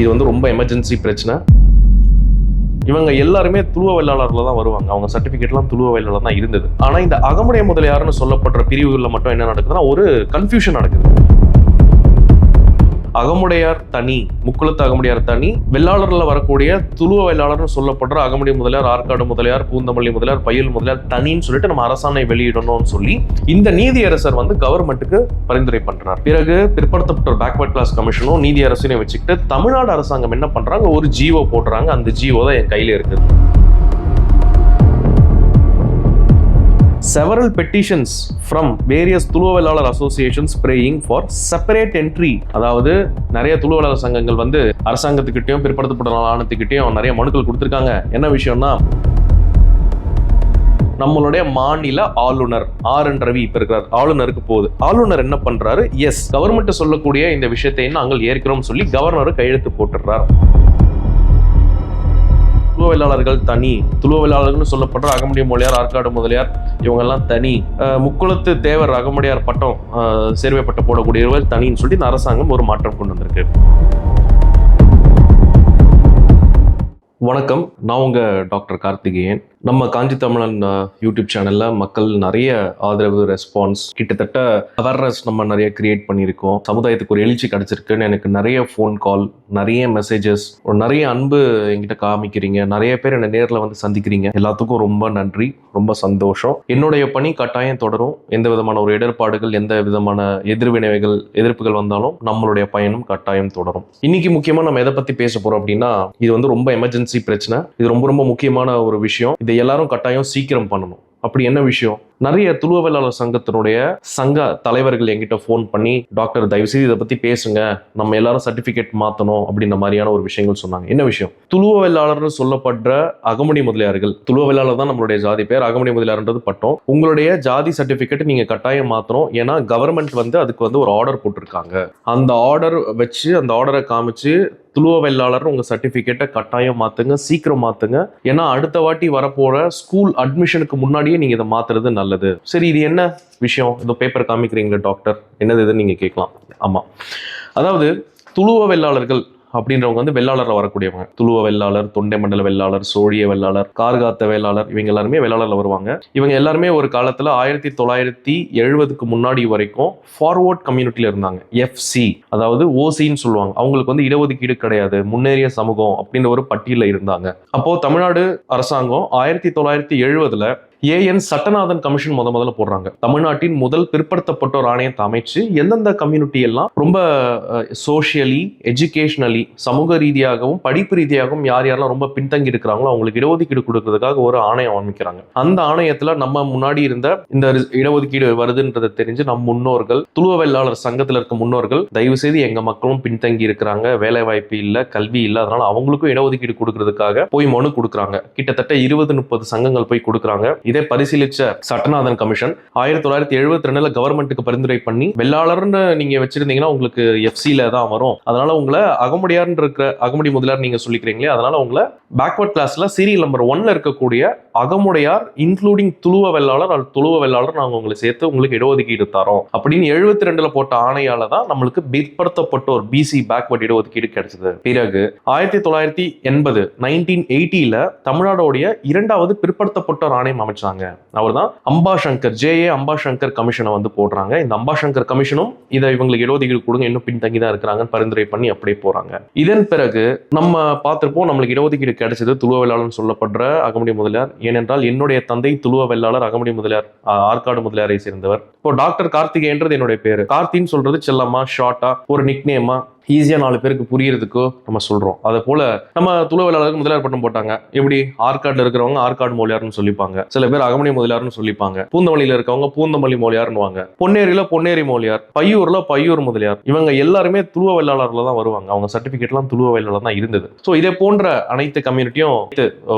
இது வந்து ரொம்ப எமர்ஜென்சி பிரச்சனை. இவங்க எல்லாருமே துளுவ வேளாளர்ல தான் வருவாங்க. அவங்க சர்டிபிகேட்லாம் துளுவ வேளாளர் தான் இருந்தது. ஆனா இந்த அகமுடைய முதலியாருன்னு சொல்லப்படுற பிரிவுகளில் மட்டும் என்ன நடக்குதுன்னா ஒரு கன்ஃபியூஷன் நடக்குது. அகமுடையார் தனி முக்குளத்து அகமுடையார் தனி வெள்ளாளர்ல வரக்கூடிய துளுவ வெள்ளாளர்னு சொல்லப்படுற அகமுடி முதலியார் ஆற்காடு முதலியார் பூந்தமல்லி முதலியார் பையல் முதலியார் தனின்னு சொல்லிட்டு நம்ம அரசாணை வெளியிடணும்னு சொல்லி இந்த நீதியரசர் வந்து கவர்மெண்ட்டுக்கு பரிந்துரை பண்றார். பிறகு பிற்படுத்தப்பட்ட பேக்வர்ட் கிளாஸ் கமிஷனும் நீதியரசனையும் வச்சுக்கிட்டு தமிழ்நாடு அரசாங்கம் என்ன பண்றாங்க? ஒரு ஜிஓ போடுறாங்க. அந்த ஜிஓ தான் என் கையில இருக்குது. Several petitions from various துளுவலாளர் associations praying for separate entry அதாவது நிறைய துளுவலாளர் சங்கங்கள் வந்து அரசாங்கத்துக்கிட்டையும் பிற்படுத்தப்பட்ட ஆணையத்துக்கிட்டையும் நிறைய மனுக்கள் கொடுத்துருக்காங்க. என்ன விஷயம்னா நம்மளுடைய மாநில ஆளுநர் ஆர் என் ரவி இப்ப இருக்கிறார். ஆளுநருக்கு போகுது. ஆளுநர் என்ன பண்றாரு? எஸ் கவர்மெண்ட் சொல்லக்கூடிய இந்த விஷயத்தை நாங்கள் ஏற்கிறோம் சொல்லி கவர்னர் கையெழுத்து போட்டுடுறார். துளுவலாளர்கள் தனி. துளுவலாளர்கள்னு சொல்லப்படுற அகமுடைய மொழியார் ஆற்காடு முதலியார் இவங்கெல்லாம் தனி. அஹ் முக்குளத்து தேவர் அகமுடையார் பட்டம் சேர்வை பட்டம் போடக்கூடியவர்கள் தனின்னு சொல்லி இந்த அரசாங்கம் ஒரு மாற்றம் கொண்டு வந்திருக்கு. வணக்கம். நான் உங்க டாக்டர் கார்த்திகேயன். நம்ம காஞ்சி தமிழன் யூடியூப் சேனலில் மக்கள் நிறைய ஆதரவு ரெஸ்பான்ஸ் கிட்டத்தட்ட அவேர்னஸ் நம்ம நிறைய கிரியேட் பண்ணியிருக்கோம். சமுதாயத்துக்கு ஒரு எழுச்சி கிடைச்சிருக்குன்னு எனக்கு நிறைய ஃபோன் கால் நிறைய மெசேஜஸ் நிறைய அன்பு என்கிட்ட காமிக்கிறீங்க. நிறைய பேர் என்னை நேரில் வந்து சந்திக்கிறீங்க. எல்லாத்துக்கும் ரொம்ப நன்றி ரொம்ப சந்தோஷம். என்னுடைய பணி கட்டாயம் தொடரும். எந்த விதமான ஒரு இடர்பாடுகள் எந்த விதமான எதிர்வினைகள் எதிர்ப்புகள் வந்தாலும் நம்மளுடைய பயணம் கட்டாயம் தொடரும். இன்னைக்கு முக்கியமாக நம்ம எதை பற்றி பேச போகிறோம் அப்படின்னா இது வந்து ரொம்ப எமர்ஜென்சி பிரச்சனை. இது ரொம்ப ரொம்ப முக்கியமான ஒரு விஷயம். இதை எல்லாரும் கட்டாயம் சீக்கிரம் பண்ணணும். அப்படி என்ன விஷயம்? நிறைய துளுவலாளர் சங்கத்தினுடைய சங்க தலைவர்கள் என்கிட்ட ஃபோன் பண்ணி டாக்டர் தயவுசெய்து இதை பத்தி பேசுங்க. நம்ம எல்லாரும் சர்டிபிகேட் மாத்தணும் அப்படின்ற மாதிரியான ஒரு விஷயங்கள் சொன்னாங்க. என்ன விஷயம்? துளுவலாளர்னு சொல்லப்படுற அகமணி முதலியார்கள் துளுவலாளர் தான் நம்மளுடைய ஜாதி பேர் அகமணி முதலியார்ன்றது பட்டம். உங்களுடைய ஜாதி சர்டிபிகேட் நீங்க கட்டாயம் மாத்தணும். ஏன்னா கவர்மெண்ட் வந்து அதுக்கு வந்து ஒரு ஆர்டர் போட்டிருக்காங்க. அந்த ஆர்டர் வச்சு அந்த ஆர்டரை காமிச்சு துளுவ உங்கள் சர்டிஃபிகேட்டை கட்டாயம் மாற்றுங்க சீக்கிரம் மாற்றுங்க ஏன்னா அடுத்த வாட்டி வரப்போகிற ஸ்கூல் அட்மிஷனுக்கு முன்னாடியே நீங்கள் இதை மாத்துறது நல்லது. சரி இது என்ன விஷயம்? இந்த பேப்பர் காமிக்கிறீங்களே டாக்டர் என்னது இதுன்னு நீங்கள் கேட்கலாம். ஆமாம் அதாவது துளுவ வெள்ளாளர்கள் அப்படின்றவங்க வந்து வெள்ளாளரில் வரக்கூடியவங்க. துளுவ வெள்ளாளர் தொண்டை மண்டல வெள்ளாளர் சோழிய வெள்ளாளர் கார்காத்த வேளாளர் இவங்க எல்லாருமே வெள்ளாளரில் வருவாங்க. இவங்க எல்லாருமே ஒரு காலத்தில் ஆயிரத்தி தொள்ளாயிரத்தி எழுபதுக்கு முன்னாடி வரைக்கும் ஃபார்வர்ட் கம்யூனிட்டியில் இருந்தாங்க. எஃப்சி அதாவது ஓசின்னு சொல்லுவாங்க. அவங்களுக்கு வந்து இடஒதுக்கீடு கிடையாது. முன்னேறிய சமூகம் அப்படின்ற ஒரு பட்டியலில் இருந்தாங்க. அப்போது தமிழ்நாடு அரசாங்கம் ஆயிரத்தி தொள்ளாயிரத்தி எழுபதில் ஏஎன் சட்டநாதன் கமிஷன் முத முதல்ல போடுறாங்க. தமிழ்நாட்டின் முதல் பிற்படுத்தப்பட்டோர் ஆணையத்தை அமைச்சு எந்தெந்த கம்யூனிட்டி எல்லாம் ரொம்ப சோஷியலி எஜுகேஷனலி சமூக ரீதியாகவும் படிப்பு ரீதியாகவும் யார் யாரெல்லாம் ரொம்ப பின்தங்கி இருக்கிறாங்களோ அவங்களுக்கு இடஒதுக்கீடு கொடுக்கறதுக்காக ஒரு ஆணையம் அமைக்கிறாங்க. அந்த ஆணையத்துல நம்ம முன்னாடி இருந்த இந்த இடஒதுக்கீடு வருதுன்றதை தெரிஞ்சு நம் முன்னோர்கள் துளுவ சங்கத்தில் இருக்க முன்னோர்கள் தயவு செய்து எங்க மக்களும் பின்தங்கி இருக்கிறாங்க. வேலை வாய்ப்பு கல்வி இல்லை அதனால அவங்களுக்கும் இடஒதுக்கீடு கொடுக்கறதுக்காக போய் மனு கொடுக்குறாங்க. கிட்டத்தட்ட இருபது முப்பது சங்கங்கள் போய் கொடுக்குறாங்க. இதை பரிசீலிச்ச சட்டநாதன் கமிஷன் ஆயிரத்தி தொள்ளாயிரத்தி எழுபத்தி ரெண்டுல கவர்மெண்ட்டுக்கு பரிந்துரை பண்ணி வெள்ளாளர்னு நீங்க வச்சிருந்தீங்கன்னா உங்களுக்கு எஃப்சியில தான் வரும். அதனால உங்களை அகமுடியார்னு இருக்கிற அகமுடி முதலியார் நீங்க சொல்லிக்கிறீங்களே அதனால உங்களை பேக்வர்ட் கிளாஸில் சீரியல் நம்பர் ஒன்ல இருக்கக்கூடிய அகமுடையார் இன்க்ளூடிங் துளுவ வெள்ளாளர் அல்லது துளுவ வெள்ளாளர் நாங்கள் உங்களை சேர்த்து உங்களுக்கு இடஒதுக்கீடு தரோம். அப்படின்னு எழுபத்தி ரெண்டுல போட்ட ஆணையால தான் நம்மளுக்கு பிற்படுத்தப்பட்ட ஒரு பிசி பேக்வர்ட் இடஒதுக்கீடு கிடைச்சது. பிறகு ஆயிரத்தி தொள்ளாயிரத்தி எண்பது நைன்டீன் எயிட்டியில தமிழ்நாடோடைய இரண்டாவது பிற்படுத்தப்பட்டோர் ஆணையம் அமைச்சாங்க. அவர் தான் அம்பாசங்கர் ஜே ஏ அம்பாசங்கர் கமிஷனை வந்து போடுறாங்க. இந்த அம்பாசங்கர் கமிஷனும் இதை இவங்களுக்கு இடஒதுக்கீடு கொடுங்க இன்னும் பின்தங்கி தான் இருக்கிறாங்கன்னு பரிந்துரை பண்ணி அப்படியே போறாங்க. இதன் பிறகு நம்ம பார்த்துருப்போம் நம்மளுக்கு இடஒதுக்கீடு கிடைச்சது துளுவ வேளாளர்னு சொல்லப்படுற அகமுடி முதலியார். ஏனென்றால் என்னுடைய தந்தை துளுவ வெள்ளாளர் அகமுடி முதலியார் ஆற்காடு முதலியாரை சேர்ந்தவர். இப்போ டாக்டர் கார்த்திகேயன்றது என்னுடைய பேரு. கார்த்தின்னு சொல்றது செல்லமா ஷார்ட்டா ஒரு நிக்னேமா ஈஸியாக நாலு பேருக்கு புரியறதுக்கோ நம்ம சொல்கிறோம் அதை போல் நம்ம துளவலாளருக்கு முதலியார் பட்டம் போட்டாங்க. எப்படி? ஆற்காட்டில் இருக்கிறவங்க ஆற்காடு மொழியார்னு சொல்லிப்பாங்க. சில பேர் அகமணி முதலியார்னு சொல்லிப்பாங்க. பூந்தமல்லியில் இருக்கவங்க பூந்தமல்லி மொழியார்னுவாங்க பொன்னேரியில் பொன்னேரி மொழியார் பையூரில் பையூர் முதலியார். இவங்க எல்லாருமே துளுவ தான் வருவாங்க. அவங்க சர்டிஃபிகேட்லாம் துளுவ தான் இருந்தது. ஸோ இதே போன்ற அனைத்து கம்யூனிட்டியும்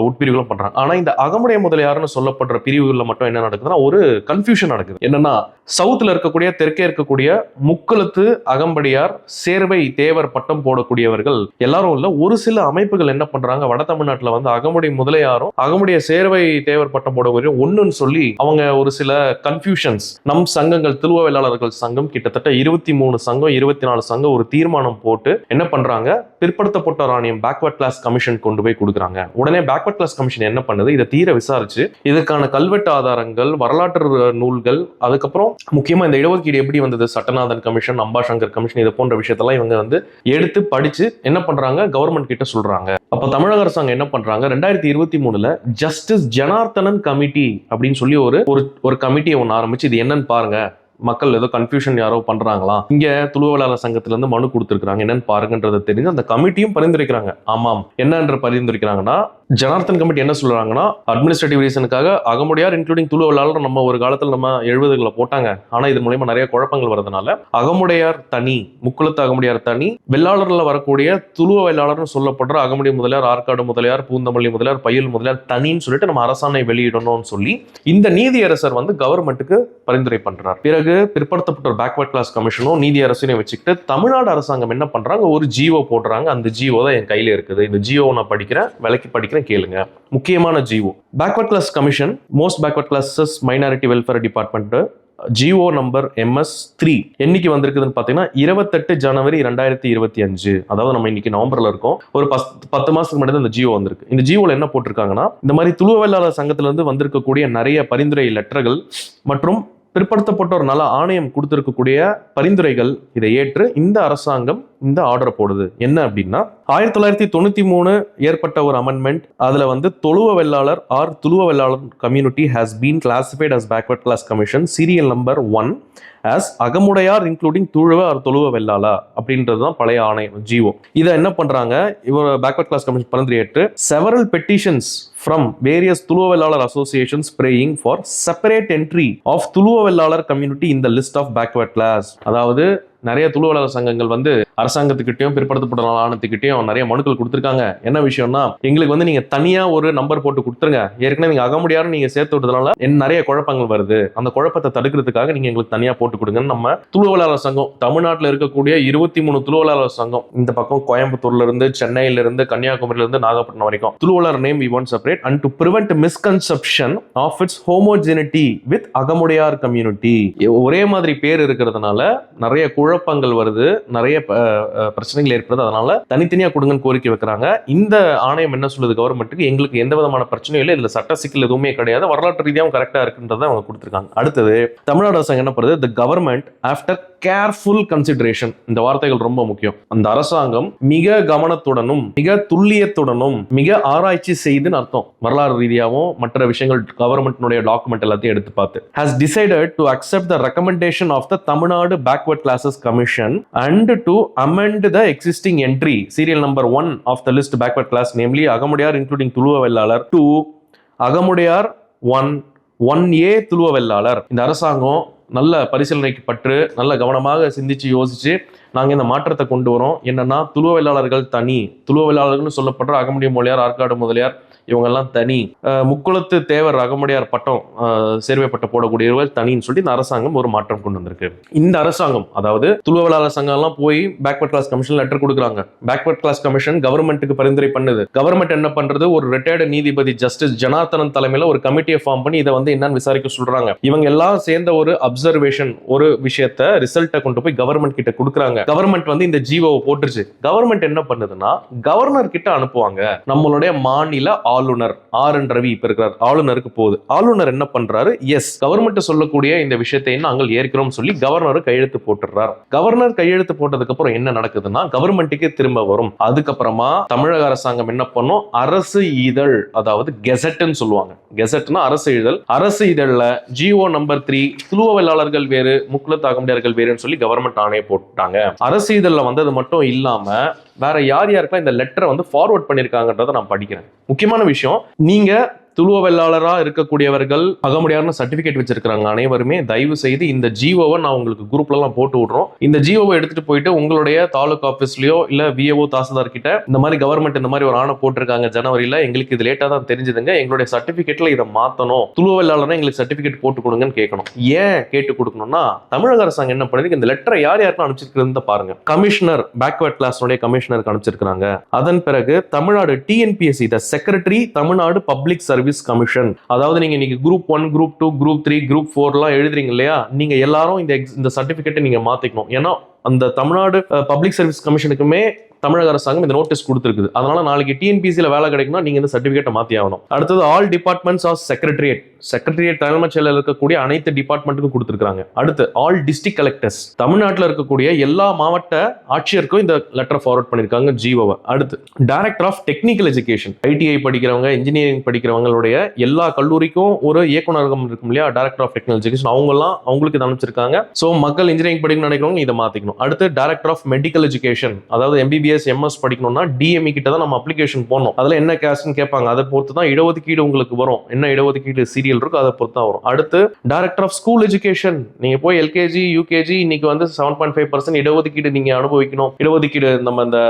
உட்பிரிவுகளும் பண்ணுறாங்க ஆனால் இந்த அகமுடைய முதலியார்னு சொல்லப்படுற பிரிவுகளில் மட்டும் என்ன நடக்குதுன்னா ஒரு கன்ஃபியூஷன் நடக்குது. என்னன்னா சவுத்தில் இருக்கக்கூடிய தெற்கே இருக்கக்கூடிய முக்களத்து அகம்படியார் சேர்வை தேவர் பட்டம் போடக்கூடியவர்கள் எல்லாரும் இல்ல ஒரு சில அமைப்புகள் என்ன பண்றாங்க? வட தமிழ்நாட்டுல வந்து அகமுடி முதலியாரும் அகமுடைய சேர்வை தேவர் பட்டம் போடக்கூடிய ஒண்ணுன்னு சொல்லி அவங்க ஒரு சில கன்ஃபியூஷன்ஸ் நம் சங்கங்கள் துருவ வேளாளர்கள் சங்கம் கிட்டத்தட்ட இருபத்தி மூணு சங்கம் இருபத்தி நாலு சங்கம் ஒரு தீர்மானம் போட்டு என்ன பண்றாங்க? பிற்படுத்தப்பட்ட ராணியம் பேக்வர்ட் கிளாஸ் கமிஷன் கொண்டு போய் கொடுக்குறாங்க. உடனே பேக்வர்ட் கிளாஸ் கமிஷன் என்ன பண்ணுது? இதை தீர விசாரிச்சு இதுக்கான கல்வெட்டு ஆதாரங்கள் வரலாற்று நூல்கள் அதுக்கப்புறம் முக்கியமா இந்த இடஒதுக்கீடு எப்படி வந்தது? சட்டநாதன் கமிஷன் அம்பாசங்கர் கமிஷன் இது போன்ற விஷயத்தெல்லாம் இவங்க வந்து எடுத்து படிச்சு என்ன பண்றாங்க? கவர்மெண்ட் கிட்ட சொல்றாங்க. அப்ப தமிழக அரசாங்கம் என்ன பண்றாங்க? ரெண்டாயிரத்தி இருபத்தி மூணுல ஜஸ்டிஸ் ஜனார்த்தனன் கமிட்டி அப்படின்னு சொல்லி ஒரு ஒரு- கமிட்டியை ஒன்று ஆரம்பிச்சு இது என்னன்னு பாருங்க. மக்கள் ஏதோ கன்ஃபியூஷன் யாரோ பண்றாங்களா? இங்க துளுவலாளர் சங்கத்திலிருந்து மனு கொடுத்துருக்காங்க என்னன்னு பாருங்கன்றதை தெரிஞ்சு அந்த கமிட்டியும் பரிந்துரைக்கிறாங்க. ஆமாம். என்னன்ற பரிந்துரைக்கிறாங்கன்னா ஜனார்த்தன் கமிட்டி என்ன சொல்றாங்கன்னா அட்மினிஸ்ட்ரேட்டிவ் ரீசனுக்காக அகமுடியார் இன்க்ளூடிங் துளுவலாளர் நம்ம ஒரு காலத்துல நம்ம எழுபதுகளை போட்டாங்க. ஆனா இது மூலயமா நிறைய குழப்பங்கள் வரதுனால அகமுடையார் தனி முக்குளத்து அகமுடையார் தனி வெள்ளாளர்ல வரக்கூடிய துளுவ வெள்ளாளர்னு சொல்லப்படுற அகமுடி முதலியார் ஆற்காடு முதலியார் பூந்தமல்லி முதலியார் பையல் முதலியார் தனின்னு சொல்லிட்டு நம்ம அரசாணை வெளியிடணும்னு சொல்லி இந்த நீதியரசர் வந்து கவர்மெண்ட்டுக்கு பரிந்துரை பண்றார். பிறகு பிற்படுத்தப்பட்ட ஒரு பேக்வர்ட் கிளாஸ் கமிஷனும் நீதி அரசையும் வச்சுக்கிட்டு தமிழ்நாடு அரசாங்கம் என்ன பண்ணுறாங்க ஒரு ஜியோ போடுறாங்க. அந்த ஜியோ தான் என் கையில் இருக்குது. இந்த ஜியோவை நான் படிக்கிறேன் விலைக்கு படிக்கிறேன் கேளுங்க. முக்கியமான GO backward class commission most backward classes minority welfare department GO number MS three என்னைக்கு வந்திருக்குதுன்னு பார்த்தீங்கன்னா இருபத்தெட்டு ஜனவரி ரெண்டாயிரத்தி இருபத்தி அஞ்சு. அதாவது நம்ம இன்னைக்கு நவம்பர்ல இருக்கோம். ஒரு பஸ் பத்து மாசத்துக்கு முன்னாடி தான் இந்த ஜியோ வந்திருக்கு. இந்த ஜியோவில் என்ன போட்டிருக்காங்கன்னா இந்த மாதிரி துளுவலாளர் சங்கத்துல இருந்து வந்திருக்கக்கூடிய நிறைய பரிந்துரை லெட்டர்கள் மற்றும் பிற்படுத்தப்பட்டோர் நல ஆணையம் கொடுத்திருக்கக்கூடிய பரிந்துரைகள் இதை ஏற்று இந்த அரசாங்கம் இந்த ஆர்டரை போடுது. என்ன அப்படின்னா ஆயிரத்தி தொள்ளாயிரத்தி தொண்ணூற்றி மூணு ஏற்பட்ட ஒரு அமெண்ட்மெண்ட் அதில் வந்து Thozhuva Vellalar or Thuluva Vellalar community has been classified as backward class commission serial number one as Agamudaiyar including Thuluva or Thozhuva Vellala அப்படின்றது தான் பழைய ஆணையம் ஜிஓ இதை என்ன பண்ணுறாங்க இவர் பேக்வர்ட் கிளாஸ் கமிஷன் பரிந்துரை எட்டு several petitions from various Thuluva Vellalar associations praying for separate entry of Thuluva Vellalar community இந்த லிஸ்ட் ஆஃப் பேக்வர்ட் கிளாஸ் அதாவது நிறைய துளுவலாளர் சங்கங்கள் வந்து அரசாங்கத்துக்கிட்டையும் பிற்படுத்தப்பட்ட ஆணையத்துக்கிட்டையும் நிறைய மனுக்கள் கொடுத்துருக்காங்க. என்ன விஷயம்னா எங்களுக்கு வந்து நீங்க தனியா ஒரு நம்பர் போட்டு கொடுத்துருங்க. ஏற்கனவே நீங்க அகமுடியாரும் நீங்க சேர்த்து விட்டதுனால என் நிறைய குழப்பங்கள் வருது. அந்த குழப்பத்தை தடுக்கிறதுக்காக நீங்க எங்களுக்கு தனியா போட்டு கொடுங்கன்னு நம்ம துளுவலாளர் சங்கம் தமிழ்நாட்டில் இருக்கக்கூடிய இருபத்தி மூணு துளுவலாளர் சங்கம் இந்த பக்கம் கோயம்புத்தூர்ல இருந்து சென்னையில இருந்து கன்னியாகுமரியில இருந்து நாகப்பட்டினம் வரைக்கும். துளுவலாளர் name we want separate and to prevent misconception of its homogeneity with Agamudaiyar community ஒரே மாதிரி பேர் இருக்கிறதுனால நிறைய குழ குழப்பங்கள் வருது நிறைய பிரச்சனைகள் ஏற்படுது. அதனால தனித்தனியா கொடுங்கன்னு கோரிக்கை வைக்கிறாங்க. இந்த ஆணையம் என்ன சொல்லுது? கவர்மெண்ட்டுக்கு எங்களுக்கு எந்த விதமான பிரச்சனையும் இல்லை. இதுல சட்ட சிக்கல் எதுவுமே கிடையாது. வரலாற்று ரீதியாகவும் கரெக்டா இருக்குன்றதை அவங்க கொடுத்துருக்காங்க. அடுத்தது தமிழ்நாடு அரசாங்கம் என்ன பண்ணுறது the government after careful consideration இந்த வார்த்தைகள் ரொம்ப முக்கியம். அந்த அரசாங்கம் மிக கவனத்துடனும் மிக துல்லியத்துடனும் மிக ஆராய்ச்சி செய்துன்னு அர்த்தம். வரலாறு ரீதியாகவும் மற்ற விஷயங்கள் கவர்மெண்ட்னுடைய டாக்குமெண்ட் எல்லாத்தையும் எடுத்து பார்த்து. Has decided to accept the recommendation of the Tamil Nadu backward classes commission and to amend the existing entry serial number one of the list backward class namely Agamudaiyar including Thuluva Vellalar to Agamudaiyar one one A Thuluva Vellalar இந்த அரசாங்கம் நல்ல பரிசீலனைக்கு பற்று நல்ல கவனமாக சிந்திச்சு யோசிச்சு நாங்கள் இந்த மாற்றத்தை கொண்டு வரோம். என்னன்னா துளுவ தனி. துளுவ வெள்ளாளர்கள்னு சொல்லப்படுற அகமுடிய மொழியார் ஆற்காடு முதலியார் இவங்கெல்லாம் தனி. முக்குளத்து தேவர் அகமுடையார் பட்டம் சேர்வை பட்டம் போடக்கூடியவர்கள் தனின்னு சொல்லி இந்த அரசாங்கம் ஒரு மாற்றம் கொண்டு வந்திருக்கு. இந்த அரசாங்கம் அதாவது துளுவலாளர் சங்கம்லாம் போய் பேக்வர்ட் கிளாஸ் கமிஷன் லெட்டர் கொடுக்குறாங்க. பேக்வர்ட் கிளாஸ் கமிஷன் கவர்மெண்ட்டுக்கு பரிந்துரை பண்ணுது. கவர்மெண்ட் என்ன பண்றது? ஒரு ரிட்டையர்டு நீதிபதி ஜஸ்டிஸ் ஜனார்த்தனன் தலைமையில் ஒரு கமிட்டியை ஃபார்ம் பண்ணி இதை வந்து என்னன்னு விசாரிக்க சொல்றாங்க. இவங்க எல்லாம் சேர்ந்த ஒரு அப்சர்வேஷன் ஒரு விஷயத்த ரிசல்ட்டை கொண்டு போய் கவர்மெண்ட் கிட்ட கொடுக்குறாங்க. கவர்மெண்ட் வந்து இந்த ஜீவோவை போட்டுருச்சு. கவர்மெண்ட் என்ன பண்ணுதுன்னா கவர்னர் கிட்ட அனுப்புவாங்க. நம்மளுடைய மாநில ஆளுநர் ஆர் என் ரவி இப்ப இருக்கிறார். ஆளுநருக்கு போகுது. ஆளுநர் என்ன பண்றாரு? எஸ் கவர்மெண்ட் சொல்லக்கூடிய இந்த விஷயத்தை நாங்கள் ஏற்கிறோம் சொல்லி கவர்னர் கையெழுத்து போட்டுறார் கவர்னர் கையெழுத்து போட்டதுக்கு அப்புறம் என்ன நடக்குதுன்னா கவர்மெண்ட்டுக்கு திரும்ப வரும். அதுக்கப்புறமா தமிழக அரசாங்கம் என்ன பண்ணும்? அரசு இதழ் அதாவது கெசட்னு சொல்லுவாங்க. கெசட்னா அரசு இதழ். அரசு இதழ்ல ஜிஓ நம்பர் த்ரீ துளுவலாளர்கள் வேறு முக்குலத்து அகமுடையார்கள் வேறுன்னு சொல்லி கவர்மெண்ட் ஆணைய போட்டாங்க. அரசு இதழ்ல வந்தது மட்டும் இல்லாம வேற யார் யாருக்கெல்லாம் இந்த லெட்டரை வந்து ஃபார்வர்ட் பண்ணியிருக்காங்கன்றதை நான் படிக்கிறேன். முக்கியமான விஷயம் நீங்க துளுவ இருக்கக்கூடியவர்கள் அகமுடியார்னு சர்டிஃபிகேட் வச்சிருக்கிறாங்க அனைவருமே. தயவு செய்து இந்த ஜிஓவை நான் உங்களுக்கு குரூப்லலாம் போட்டு விடுறோம். இந்த ஜிஓவை எடுத்துட்டு போயிட்டு உங்களுடைய தாலுக் ஆஃபீஸ்லையோ இல்ல விஏஓ தாசில்தார் கிட்ட இந்த மாதிரி கவர்மெண்ட் இந்த மாதிரி ஒரு ஆணை போட்டிருக்காங்க ஜனவரியில எங்களுக்கு இது லேட்டாக தான் தெரிஞ்சதுங்க. எங்களுடைய சர்டிபிகேட்ல இதை மாற்றணும் துளுவ வெள்ளாளர்னா எங்களுக்கு சர்டிஃபிகேட் போட்டு கொடுங்கன்னு கேட்கணும். ஏன் கேட்டு கொடுக்கணும்னா தமிழக அரசாங்கம் என்ன பண்ணுது? இந்த லெட்டரை யார் யாருக்கும் அனுப்பிச்சிருக்கிறது பாருங்க. கமிஷனர் பேக்வர்ட் கிளாஸ்னுடைய கமிஷனருக்கு அனுப்பிச்சிருக்காங்க அதன் பிறகு Tamil Nadu TNPSC the secretary Tamil Nadu public service commission அதாவது நீங்க இன்னைக்கு group one group two group three group ஃபோர்லாம் எழுதுறீங்க இல்லையா? நீங்க எல்லாரும் இந்த எக்ஸ் இந்த சர்டிஃபிகேட்டை நீங்க மாத்திக்கணும். ஏன்னா அந்த தமிழ்நாடு பப்ளிக் சர்வீஸ் கமிஷனுக்குமே தமிழக அரசாங்கம் இந்த நோட்டீஸ் கொடுத்துருக்குது. அதனால நாளைக்கு டிஎன்பிசியில் வேலை கிடைக்கும்னா நீங்கள் இந்த சர்டிஃபிகேட்டை மாற்றி ஆகணும். அடுத்தது all departments of secretariat secretariat தலைமைச் செயலர் இருக்கக்கூடிய அனைத்து டிபார்ட்மெண்ட்டுக்கும் கொடுத்துருக்காங்க அடுத்து ஆல் டிஸ்ட்ரிக்ட் கலெக்டர்ஸ் தமிழ்நாட்டில் இருக்கக்கூடிய எல்லா மாவட்ட ஆட்சியருக்கும் இந்த லெட்டர் ஃபார்வர்ட் பண்ணியிருக்காங்க ஜிஓவை அடுத்து director of technical education ITI படிக்கிறவங்க இன்ஜினியரிங் படிக்கிறவங்களுடைய எல்லா கல்லூரிக்கும் ஒரு இயக்குநரகம் இருக்கும் இல்லையா? டைரக்டர் ஆஃப் டெக்னிக்கல் எஜுகேஷன் அவங்கெல்லாம் அவங்களுக்கு இதை அனுப்பிச்சிருக்காங்க. ஸோ மக்கள் இன்ஜினியரிங் படிக்கணும்னு நினைக்கிறவங்க இதை மாற்றிக்கணும் அடுத்து டைரக்டர் ஆஃப் மெடிக்கல் எஜுகேஷன் அதாவது எம்பிபிஎஸ் எம்எஸ் படிக்கணும்னா டிஎம்இ கிட்ட தான் நம்ம அப்ளிகேஷன் போடணும். அதில் என்ன கேஸ்ட்னு கேட்பாங்க. அதை பொறுத்து தான் இடஒதுக்கீடு உங்களுக்கு வரும். என்ன இடஒதுக்கீடு சீரியல் இருக்கோ அதை பொறுத்து தான் வரும். அடுத்து டைரக்டர் ஆஃப் ஸ்கூல் எஜுகேஷன் நீங்க போய் எல்கேஜி யூகேஜி இன்னைக்கு வந்து செவன் பாயிண்ட் ஃபைவ் பர்சன்ட் இடஒதுக்கீடு நீங்க அனுபவிக்கணும். இடஒதுக்கீடு நம்ம இந்த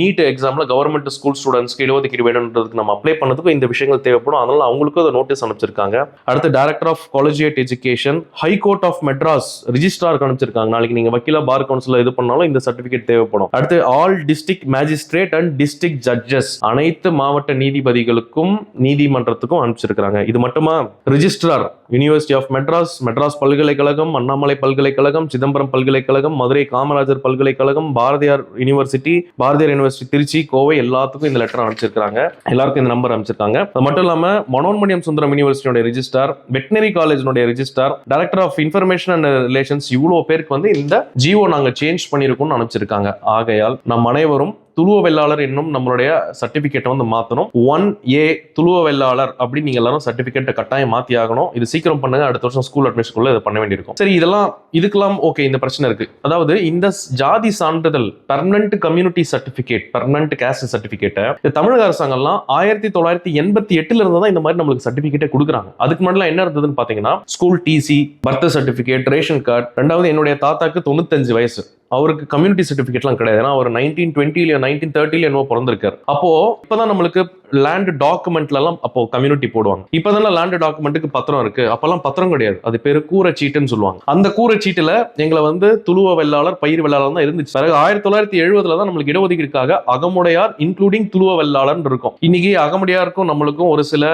நீட் எக்ஸாமில் கவர்மெண்ட் ஸ்கூல் ஸ்டூடெண்ட்ஸ்க்கு இடஒதுக்கீடு வேணுன்றதுக்கு நம்ம அப்ளை பண்ணதுக்கும் இந்த விஷயங்கள் தேவைப்படும். அதனால அவங்களுக்கும் அதை நோட்டீஸ் அனுப்பிச்சிருக்காங்க. அடுத்து director of collegiate education high court of Madras ரிஜிஸ்ட்ராருக்கு அனுப்பிச்சிருக்காங்க. நாளைக்கு நீங்கள் வக்கீலா பார் கவுன்சில் இது பண்ணாலும் இந்த சர்டிபிகேட் தேவைப்படும். அடுத்து all district magistrate and district judges அனைத்து மாவட்ட நீதிபதிகளுக்கும் நீதிமன்றத்துக்கும் அனுப்பிச்சிருக்காங்க இது மட்டுமா? Registrar university of Madras Madras பல்கலைக்கழகம் அண்ணாமலை பல்கலைக்கழகம் சிதம்பரம் பல்கலைக்கழகம் மதுரை காமராஜர் பல்கலைக்கழகம் பாரதியார் யூனிவர்சிட்டி பாரதியார் யூனிவர்சிட்டி திருச்சி கோவை எல்லாத்துக்கும் இந்த லெட்டர் அனுப்பிச்சிருக்காங்க எல்லாருக்கும் இந்த நம்பர் அனுப்பிச்சிருக்காங்க. அது மட்டும் இல்லாம மனோன்மணியம் சுந்தரம் யூனிவர்சிட்டியோட registrar veterinary காலேஜினுடைய registrar director of information and relations இவ்வளோ பேருக்கு வந்து இந்த ஜியோ நாங்கள் சேஞ்ச் பண்ணியிருக்கோம்னு அனுப்பிச்சிருக்காங்க. ஆகையால் நம் அனைவரும் துளுவ வெள்ளாளர் என்னும் நம்மளுடைய சர்டிபிகேட்டை வந்து மாற்றணும் ஒன் ஏ துளுவ வெள்ளாளர் அப்படின்னு நீங்கள் எல்லாரும் சர்டிபிகேட்டை கட்டாயம் மாற்றி ஆகணும். இது சீக்கிரம் பண்ணுங்க அடுத்த வருஷம் ஸ்கூல் அட்மிஷனுக்குள்ள இதை பண்ண வேண்டியிருக்கும். சரி இதெல்லாம் இதுக்கெல்லாம் ஓகே இந்த பிரச்சனை இருக்கு. அதாவது இந்த ஜாதி சான்றிதழ் permanent community certificate permanent caste சர்டிபிகேட்டை தமிழக அரசாங்கம்லாம் ஆயிரத்தி தொள்ளாயிரத்தி எண்பத்தி எட்டுல இருந்து தான் இந்த மாதிரி நம்மளுக்கு சர்டிபிகேட்டை கொடுக்குறாங்க. அதுக்கு முன்னாடி என்ன இருந்ததுன்னு பாத்தீங்கன்னா school TC birth certificate ration card ரெண்டாவது என்னுடைய தாத்தாக்கு தொண்ணூத்தஞ்சு வயசு. அவருக்கு கம்யூனிட்டி சர்டிஃபிகேட்லாம் கிடையாது. ஏன்னா அவர் நைன்டீன் டுவெண்ட்டில நைன்டீன் தேர்ட்டில என்னவோ பிறந்திருக்காரு. அப்போ இப்பதான் நம்மளுக்கு லேண்ட் டாக்குமெண்ட்லலாம் அப்போ கம்யூனிட்டி போடுவாங்க. இப்பதானே லேண்ட் டாக்குமெண்ட்டுக்கு பத்திரம் இருக்கு. அப்பெல்லாம் பத்திரம் கிடையாது. அது பேர் கூரை சீட்டுன்னு சொல்லுவாங்க. அந்த கூரை சீட்டுல எங்களை வந்து துளுவ வெள்ளாளர் பயிர் வெள்ளாளர் தான் இருந்துச்சு. பிறகு ஆயிரத்தி தொள்ளாயிரத்தி எழுபதுல தான் நம்மளுக்கு இடஒதுக்கீடுக்காக அகமுடையார் இன்க்ளூடிங் துளுவ வெள்ளாளர்னு இருக்கும். இன்னைக்கு அகமுடையாருக்கும் நம்மளுக்கும் ஒரு சில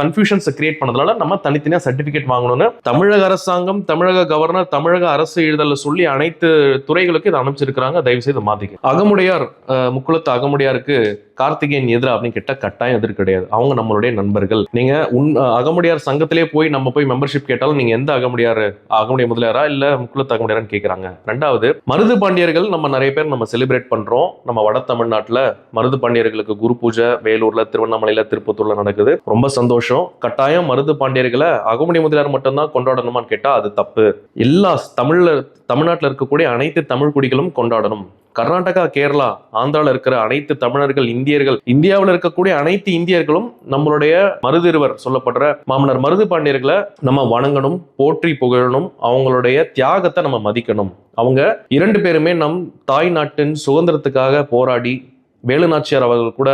கன்ஃபியூஷன்ஸ் கிரியேட் பண்ணதுனால நம்ம தனித்தனியா சர்டிபிகேட் வாங்கணும்னு தமிழக அரசாங்கம் தமிழக கவர்னர் தமிழக அரசு எழுதல சொல்லி அனைத்து துறைகளுக்கு இதை அனுப்பிச்சிருக்கிறாங்க தயவு செய்து மாத்திக்க. அகமுடையார் முக்குளத்து அகமுடையாருக்கு கார்த்திகேயன் எதிரா அப்படின்னு கேட்டால் கட்டாயம் எதிர் கிடையாது. அவங்க நம்மளுடைய நண்பர்கள். நீங்க உன் அகமுடியார் சங்கத்திலே போய் நம்ம போய் மெம்பர்ஷிப் கேட்டாலும் நீங்க எந்த அகமுடியார் அகமுடைய முதலியாரா இல்ல முக்குளத்து அகமுடையாரான்னு கேட்குறாங்க ரெண்டாவது மருது பாண்டியர்கள் நம்ம நிறைய பேர் நம்ம செலிப்ரேட் பண்றோம். நம்ம வட தமிழ்நாட்டுல மருது பாண்டியர்களுக்கு குரு பூஜை வேலூர்ல திருவண்ணாமலையில திருப்பத்தூர்ல நடக்குது. ரொம்ப சந்தோஷம். கட்டாயம் மருது பாண்டியர்களை அகமுடி முதலியார் மட்டும்தான் கொண்டாடணுமான்னு கேட்டா அது தப்பு. எல்லா தமிழ்ல தமிழ்நாட்டில் இருக்கக்கூடிய அனைத்து தமிழ் குடிகளும் கொண்டாடணும். கர்நாடகா கேரளா ஆந்திரால இருக்கிற அனைத்து தமிழர்கள் இந்தியர்கள் இந்தியாவில் இருக்கக்கூடிய அனைத்து இந்தியர்களும் நம்மளுடைய மருதிருவர் சொல்லப்படுற மாமனர் மருது பாண்டியர்களை நம்ம வணங்கணும் போற்றி புகழணும் அவங்களுடைய தியாகத்தை நம்ம மதிக்கணும். அவங்க இரண்டு பேருமே நம் தாய் நாட்டின் சுதந்திரத்துக்காக போராடி வேலுநாச்சியார் அவர்கள் கூட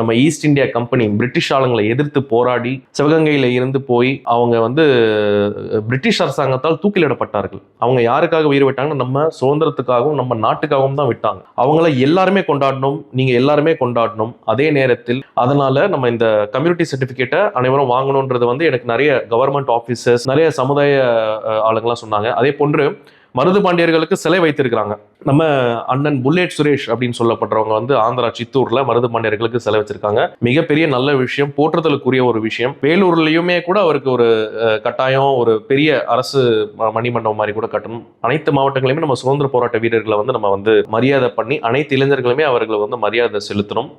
நம்ம ஈஸ்ட் இந்தியா கம்பெனி பிரிட்டிஷ் ஆளுங்களை எதிர்த்து போராடி சிவகங்கையில் இருந்து போய் அவங்க வந்து பிரிட்டிஷ் அரசாங்கத்தால் தூக்கிலிடப்பட்டார்கள். அவங்க யாருக்காக உயிர் விட்டாங்கன்னா நம்ம சுதந்திரத்துக்காகவும் நம்ம நாட்டுக்காகவும் தான் விட்டாங்க. அவங்கள எல்லாருமே கொண்டாடணும் நீங்கள் எல்லாருமே கொண்டாடணும். அதே நேரத்தில் அதனால நம்ம இந்த கம்யூனிட்டி சர்டிஃபிகேட்டை அனைவரும் வாங்கணுன்றது வந்து எனக்கு நிறைய கவர்மெண்ட் ஆஃபீஸர்ஸ் நிறைய சமுதாய ஆளுங்கள்லாம் சொன்னாங்க. அதே போன்று மருது பாண்டியர்களுக்கு சிலை வைத்திருக்கிறாங்க. நம்ம அண்ணன் புல்லெட் சுரேஷ் அப்படின்னு சொல்லப்படுறவங்க வந்து ஆந்திரா சித்தூர்ல மருது பாண்டியர்களுக்கு சிலை வச்சிருக்காங்க. மிகப்பெரிய நல்ல விஷயம் போற்றுதலுக்குரிய ஒரு விஷயம். வேலூர்லயுமே கூட அவருக்கு ஒரு கட்டாயம் ஒரு பெரிய அரசு ம- மணிமண்டபம் மாதிரி கூட கட்டணும். அனைத்து மாவட்டங்களையுமே நம்ம சுதந்திர போராட்ட வீரர்களை வந்து நம்ம வந்து மரியாதை பண்ணி அனைத்து இளைஞர்களுமே அவர்களை வந்து மரியாதை செலுத்தணும்.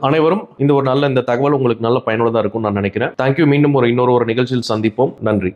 அனைவரும் இந்த ஒரு நல்ல இந்த தகவல் உங்களுக்கு நல்ல பயனுள்ளதா இருக்கும்னு நான் நினைக்கிறேன். தேங்க்யூ மீண்டும் ஒரு இன்னொரு ஒரு நிகழ்ச்சியில் சந்திப்போம். நன்றி.